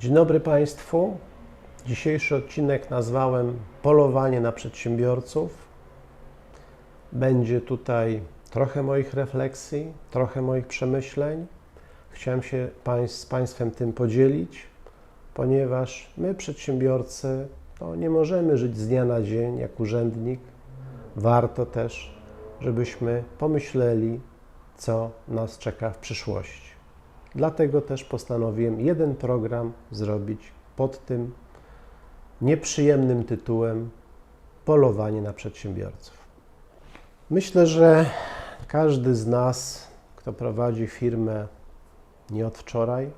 Dzień dobry Państwu. Dzisiejszy odcinek nazwałem Polowanie na przedsiębiorców. Będzie tutaj trochę moich refleksji, trochę moich przemyśleń. Chciałem się z Państwem tym podzielić, ponieważ my, przedsiębiorcy, to nie możemy żyć z dnia na dzień jak urzędnik. Warto też, żebyśmy pomyśleli, co nas czeka w przyszłości. Dlatego też postanowiłem jeden program zrobić pod tym nieprzyjemnym tytułem Polowanie na przedsiębiorców. Myślę, że każdy z nas, kto prowadzi firmę nie od wczoraj,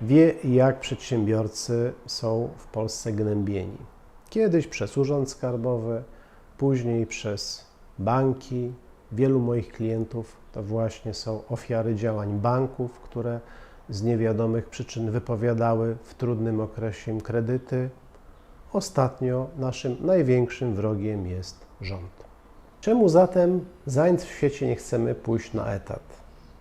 wie, jak przedsiębiorcy są w Polsce gnębieni. Kiedyś przez Urząd Skarbowy, później przez banki. Wielu moich klientów to właśnie są ofiary działań banków, które z niewiadomych przyczyn wypowiadały w trudnym okresie im kredyty. Ostatnio naszym największym wrogiem jest rząd. Czemu zatem za nic w świecie nie chcemy pójść na etat?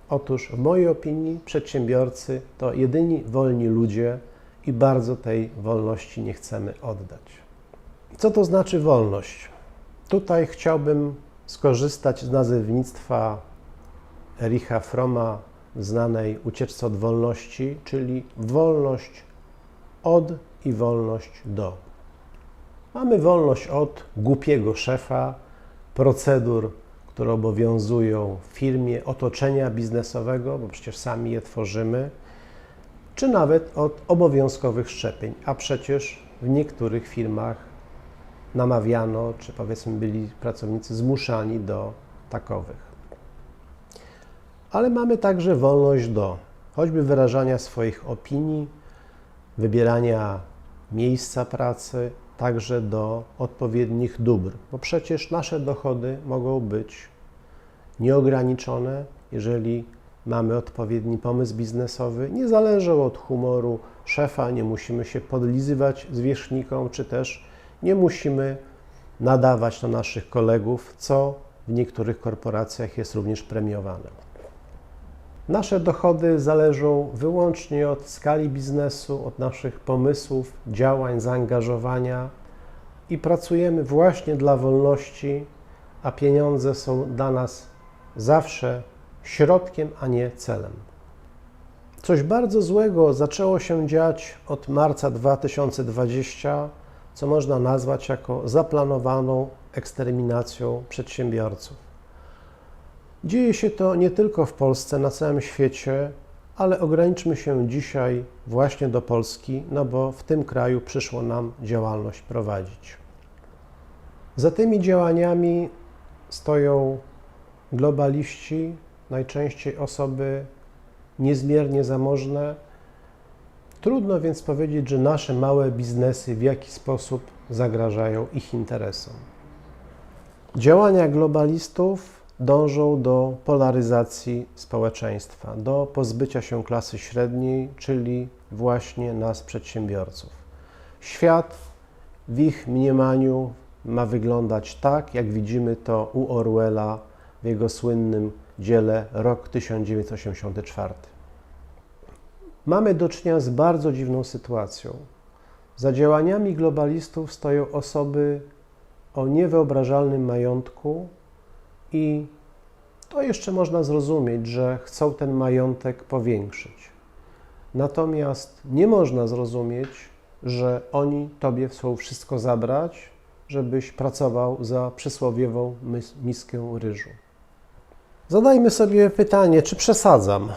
Otóż w mojej opinii przedsiębiorcy to jedyni wolni ludzie i bardzo tej wolności nie chcemy oddać. Co to znaczy wolność? Tutaj chciałbym skorzystać z nazewnictwa Ericha Froma znanej ucieczce od wolności, czyli wolność od i wolność do. Mamy wolność od głupiego szefa, procedur, które obowiązują w firmie, otoczenia biznesowego, bo przecież sami je tworzymy, czy nawet od obowiązkowych szczepień, a przecież w niektórych firmach namawiano, czy powiedzmy byli pracownicy zmuszani do takowych. Ale mamy także wolność do choćby wyrażania swoich opinii, wybierania miejsca pracy, także do odpowiednich dóbr, bo przecież nasze dochody mogą być nieograniczone, jeżeli mamy odpowiedni pomysł biznesowy. Nie zależą od humoru szefa, nie musimy się podlizywać zwierzchnikom, czy też nie musimy nadawać na naszych kolegów, co w niektórych korporacjach jest również premiowane. Nasze dochody zależą wyłącznie od skali biznesu, od naszych pomysłów, działań, zaangażowania i pracujemy właśnie dla wolności, a pieniądze są dla nas zawsze środkiem, a nie celem. Coś bardzo złego zaczęło się dziać od marca 2020, co można nazwać jako zaplanowaną eksterminacją przedsiębiorców. Dzieje się to nie tylko w Polsce, na całym świecie, ale ograniczmy się dzisiaj właśnie do Polski, no bo w tym kraju przyszło nam działalność prowadzić. Za tymi działaniami stoją globaliści, najczęściej osoby niezmiernie zamożne. Trudno więc powiedzieć, że nasze małe biznesy w jakiś sposób zagrażają ich interesom. Działania globalistów dążą do polaryzacji społeczeństwa, do pozbycia się klasy średniej, czyli właśnie nas, przedsiębiorców. Świat w ich mniemaniu ma wyglądać tak, jak widzimy to u Orwella w jego słynnym dziele Rok 1984. Mamy do czynienia z bardzo dziwną sytuacją. Za działaniami globalistów stoją osoby o niewyobrażalnym majątku, i to jeszcze można zrozumieć, że chcą ten majątek powiększyć. Natomiast nie można zrozumieć, że oni tobie chcą wszystko zabrać, żebyś pracował za przysłowiową miskę ryżu. Zadajmy sobie pytanie, czy przesadzam?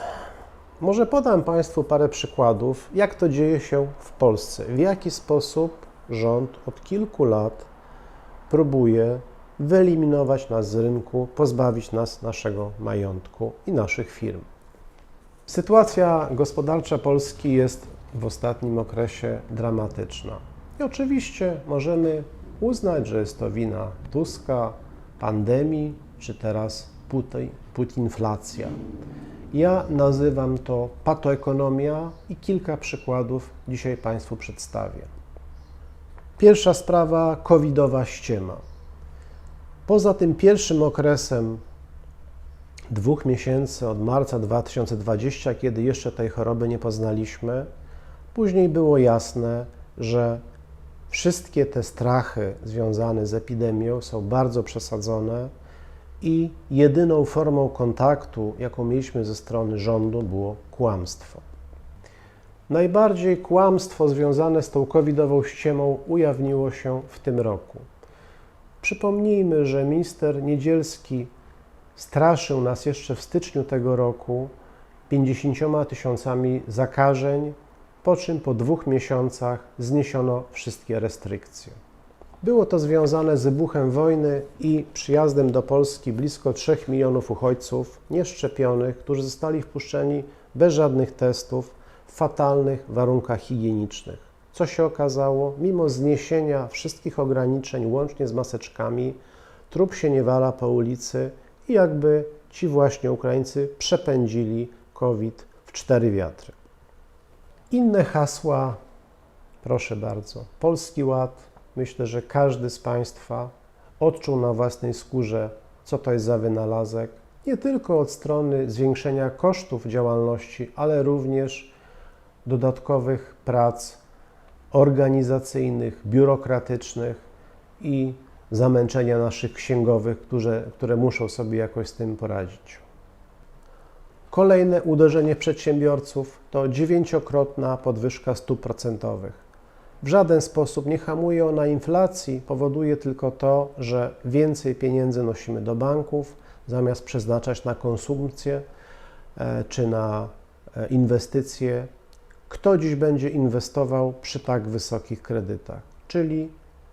Może podam Państwu parę przykładów, jak to dzieje się w Polsce, w jaki sposób rząd od kilku lat próbuje wyeliminować nas z rynku, pozbawić nas naszego majątku i naszych firm. Sytuacja gospodarcza Polski jest w ostatnim okresie dramatyczna. I oczywiście możemy uznać, że jest to wina Tuska, pandemii, czy teraz putinflacja. Ja nazywam to patoekonomia i kilka przykładów dzisiaj Państwu przedstawię. Pierwsza sprawa covidowa ściema. Poza tym pierwszym okresem dwóch miesięcy od marca 2020, kiedy jeszcze tej choroby nie poznaliśmy, Później było jasne, że wszystkie te strachy związane z epidemią są bardzo przesadzone i jedyną formą kontaktu, jaką mieliśmy ze strony rządu, było kłamstwo. Najbardziej kłamstwo związane z tą covidową ściemą ujawniło się w tym roku. Przypomnijmy, że minister Niedzielski straszył nas jeszcze w styczniu tego roku 50 tysiącami zakażeń, po czym po dwóch miesiącach zniesiono wszystkie restrykcje. Było to związane z wybuchem wojny i przyjazdem do Polski blisko 3 milionów uchodźców nieszczepionych, którzy zostali wpuszczeni bez żadnych testów w fatalnych warunkach higienicznych. Co się okazało? Mimo zniesienia wszystkich ograniczeń, łącznie z maseczkami, trup się nie wala po ulicy i jakby ci właśnie Ukraińcy przepędzili COVID w cztery wiatry. Inne hasła, proszę bardzo. Polski Ład. Myślę, że każdy z Państwa odczuł na własnej skórze, co to jest za wynalazek. Nie tylko od strony zwiększenia kosztów działalności, ale również dodatkowych prac organizacyjnych, biurokratycznych i zamęczenia naszych księgowych, które, które muszą sobie jakoś z tym poradzić. Kolejne uderzenie przedsiębiorców to dziewięciokrotna podwyżka stóp procentowych. W żaden sposób nie hamuje ona inflacji, powoduje tylko to, że więcej pieniędzy nosimy do banków, zamiast przeznaczać na konsumpcję e, czy na e, inwestycje. Kto dziś będzie inwestował przy tak wysokich kredytach? Czyli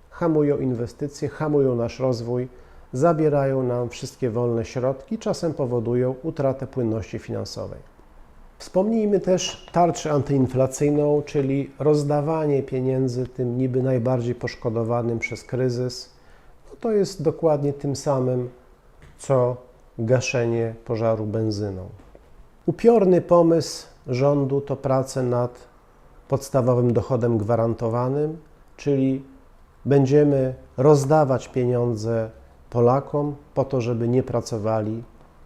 hamują inwestycje, hamują nasz rozwój, zabierają nam wszystkie wolne środki, czasem powodują utratę płynności finansowej. Wspomnijmy też tarczę antyinflacyjną, czyli rozdawanie pieniędzy tym niby najbardziej poszkodowanym przez kryzys. No to jest dokładnie tym samym, co gaszenie pożaru benzyną. Upiorny pomysł rządu to prace nad podstawowym dochodem gwarantowanym, czyli będziemy rozdawać pieniądze Polakom po to, żeby nie pracowali,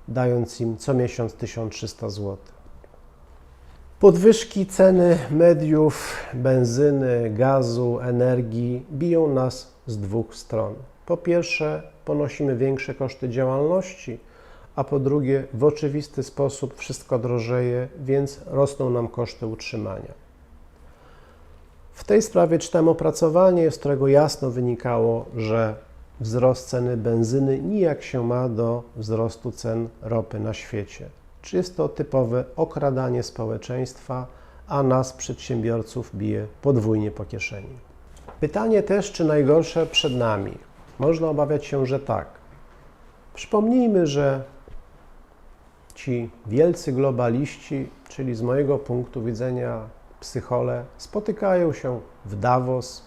dając im co miesiąc 1300 zł. Podwyżki ceny mediów, benzyny, gazu, energii biją nas z dwóch stron. Po pierwsze, ponosimy większe koszty działalności, a po drugie, w oczywisty sposób wszystko drożeje, więc rosną nam koszty utrzymania. W tej sprawie czytam opracowanie, z którego jasno wynikało, że wzrost ceny benzyny nijak się ma do wzrostu cen ropy na świecie. Czy jest to typowe okradanie społeczeństwa, a nas, przedsiębiorców, bije podwójnie po kieszeni? Pytanie też, czy najgorsze przed nami? Można obawiać się, że tak. Przypomnijmy, że ci wielcy globaliści, czyli z mojego punktu widzenia psychole, spotykają się w Davos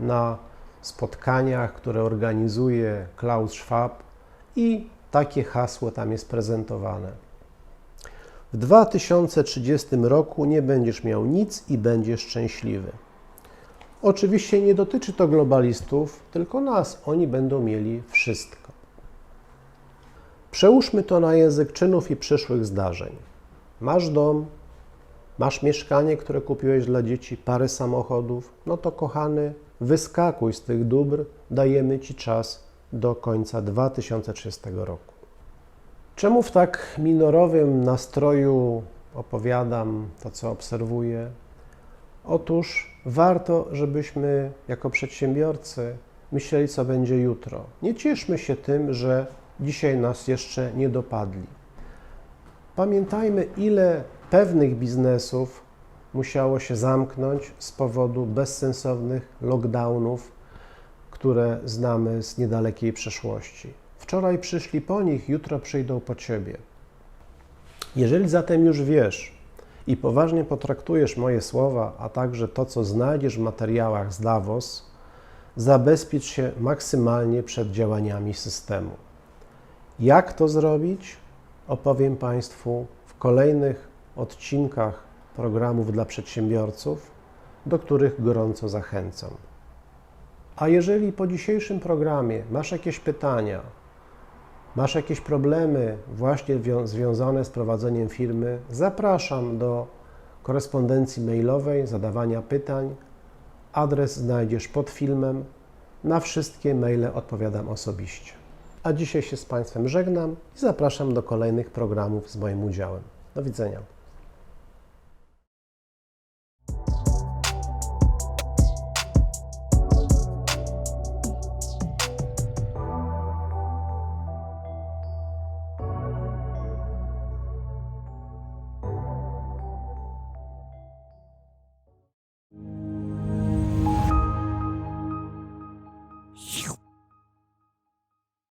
na spotkaniach, które organizuje Klaus Schwab i takie hasło tam jest prezentowane. W 2030 roku nie będziesz miał nic i będziesz szczęśliwy. Oczywiście nie dotyczy to globalistów, tylko nas. Oni będą mieli wszystko. Przełóżmy to na język czynów i przyszłych zdarzeń. Masz dom, masz mieszkanie, które kupiłeś dla dzieci, parę samochodów, no to kochany, wyskakuj z tych dóbr, dajemy Ci czas do końca 2030 roku. Czemu w tak minorowym nastroju opowiadam to, co obserwuję? Otóż warto, żebyśmy jako przedsiębiorcy myśleli, co będzie jutro. Nie cieszmy się tym, że dzisiaj nas jeszcze nie dopadli. Pamiętajmy, ile pewnych biznesów musiało się zamknąć z powodu bezsensownych lockdownów, które znamy z niedalekiej przeszłości. Wczoraj przyszli po nich, jutro przyjdą po ciebie. Jeżeli zatem już wiesz i poważnie potraktujesz moje słowa, a także to, co znajdziesz w materiałach z Davos, zabezpiecz się maksymalnie przed działaniami systemu. Jak to zrobić? Opowiem Państwu w kolejnych odcinkach programów dla przedsiębiorców, do których gorąco zachęcam. A jeżeli po dzisiejszym programie masz jakieś pytania, masz jakieś problemy właśnie związane z prowadzeniem firmy, zapraszam do korespondencji mailowej, zadawania pytań. Adres znajdziesz pod filmem. Na wszystkie maile odpowiadam osobiście. A dzisiaj się z Państwem żegnam i zapraszam do kolejnych programów z moim udziałem. Do widzenia.